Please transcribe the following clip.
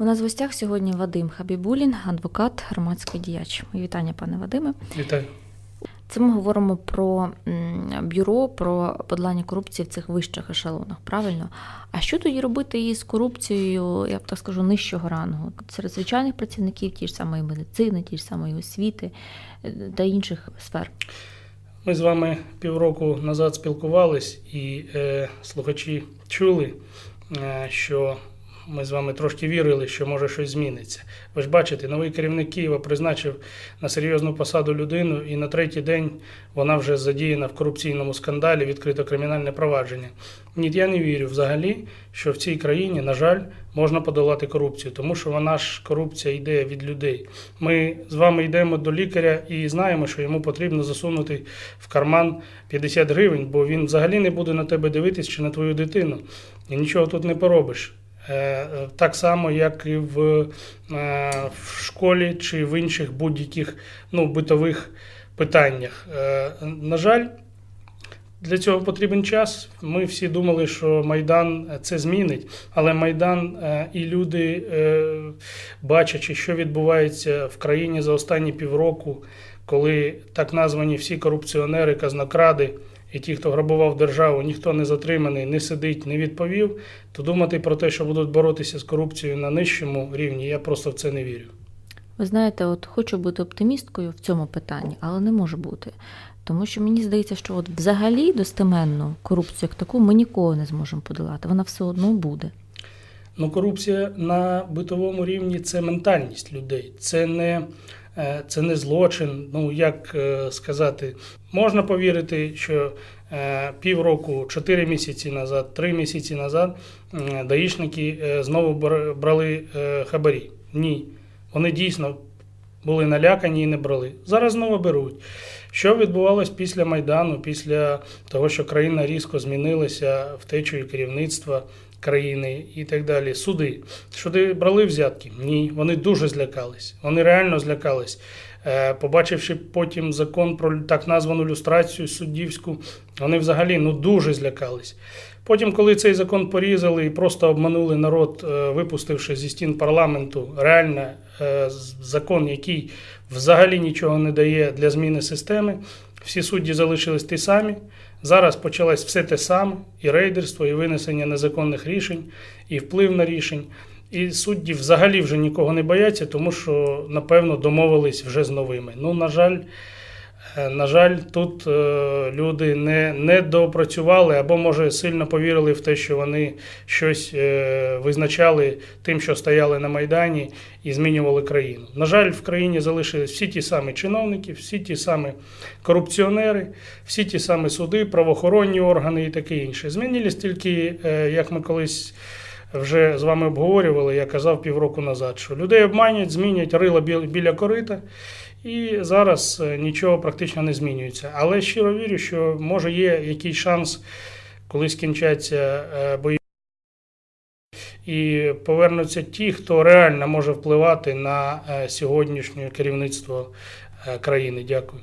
У нас в гостях сьогодні Вадим Хабібулін, адвокат, громадський діяч. Вітання, пане Вадиме. Вітаю. Це ми говоримо про бюро, про подолання корупції в цих вищих ешелонах, правильно? А що тоді робити із корупцією, я б так скажу, нижчого рангу? Серед звичайних працівників ті ж самої медицини, ті ж самої освіти е, та інших сфер. Ми з вами півроку назад спілкувались, і е, слухачі чули, е, що ми з вами трошки вірили, що може щось зміниться. Ви ж бачите, новий керівник Києва призначив на серйозну посаду людину, і на третій день вона вже задіяна в корупційному скандалі, відкрито кримінальне провадження. Ні, я не вірю взагалі, що в цій країні, на жаль, можна подолати корупцію, тому що вона ж корупція йде від людей. Ми з вами йдемо до лікаря і знаємо, що йому потрібно засунути в карман 50 гривень, бо він взагалі не буде на тебе дивитись чи на твою дитину. І нічого тут не поробиш. Е, Так само, як і в, е, в школі чи в інших будь-яких ну, битових питаннях. Е, На жаль, для цього потрібен час. Ми всі думали, що Майдан це змінить, але Майдан і люди, бачачи, що відбувається в країні за останні півроку, коли так названі всі корупціонери, казнокради і ті, хто грабував державу, ніхто не затриманий, не сидить, не відповів, то думати про те, що будуть боротися з корупцією на нижчому рівні, я просто в це не вірю. Ви знаєте, от хочу бути оптимісткою в цьому питанні, але не можу бути. Тому що мені здається, що от взагалі достеменну корупцію як таку ми ніколи не зможемо подолати. Вона все одно буде. Ну, корупція на битовому рівні це ментальність людей, це не, це не злочин. Ну як е, сказати, можна повірити, що е, півроку, чотири місяці назад, три місяці назад даїшники е, знову бра- брали е, хабарі. Ні, вони дійсно були налякані і не брали. Зараз знову беруть. Що відбувалось після Майдану, після того, що країна різко змінилася втечею керівництва країни і так далі. Суди. Суди брали взятки? Ні, вони дуже злякались. Вони реально злякались. Е, Побачивши потім закон про так названу люстрацію суддівську, вони взагалі ну дуже злякались. Потім, коли цей закон порізали і просто обманули народ, е, випустивши зі стін парламенту реально е, закон, який взагалі нічого не дає для зміни системи, всі судді залишились ті самі. Зараз почалось все те саме: і рейдерство, і винесення незаконних рішень, і вплив на рішень. І судді взагалі вже нікого не бояться, тому що, напевно, домовились вже з новими. Ну, на жаль, на жаль, тут е, люди не, не доопрацювали або, може, сильно повірили в те, що вони щось е, визначали тим, що стояли на Майдані і змінювали країну. На жаль, в країні залишились всі ті самі чиновники, всі ті самі корупціонери, всі ті самі суди, правоохоронні органи і таке інше. Змінились тільки, е, як ми колись вже з вами обговорювали, я казав півроку назад, що людей обманять, змінять рила біл- біля корита, і зараз е, нічого практично не змінюється. Але щиро вірю, що може є якийсь шанс, коли скінчаться е, бої. І повернуться ті, хто реально може впливати на е, сьогоднішнє керівництво країни. Дякую.